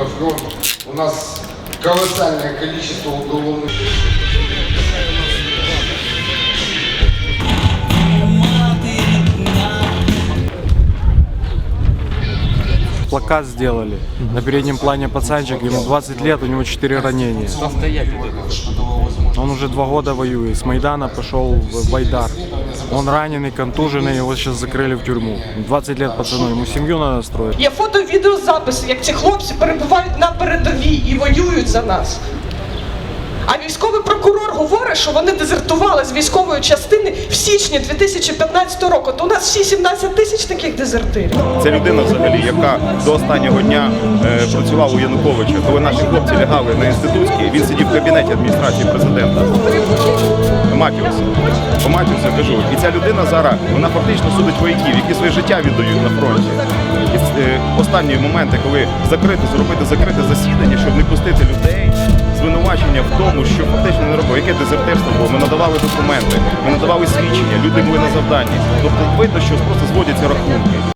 на. У нас колоссальное количество уголовных решений. Плакат сделали. На переднем плане пацанчик, ему 20 лет, у него 4 ранения. Он уже два года воюет. С Майдана пошел в Байдар. Он раненый, контуженный, его сейчас закрыли в тюрьму. 20 лет пацану, ему семью надо строить. Є фото відеозаписи, як ці хлопці перебувають на передовій і воюють за нас. А військовий прокурор говорить, що вони дезертували з військової частини в січні 2015 року. То у нас всі 17 тисяч таких дезертирів. Це людина взагалі, яка до останнього дня е, працювала у Януковича. Коли наші хлопці лягали на інститутський, він сидів в кабінеті адміністрації президента. Матіус. По кажу. І ця людина зараз вона фактично судить вояків, які своє життя віддають на фронті. І е, останні моменти, коли закрити, зробити закрите засідання, щоб не пустити людей. Звинувачення в тому, що фактично не робив, яке дезертирство було. Ми надавали документи, ми надавали свідчення, люди були на завданні. Тобто видно, що просто зводяться рахунки.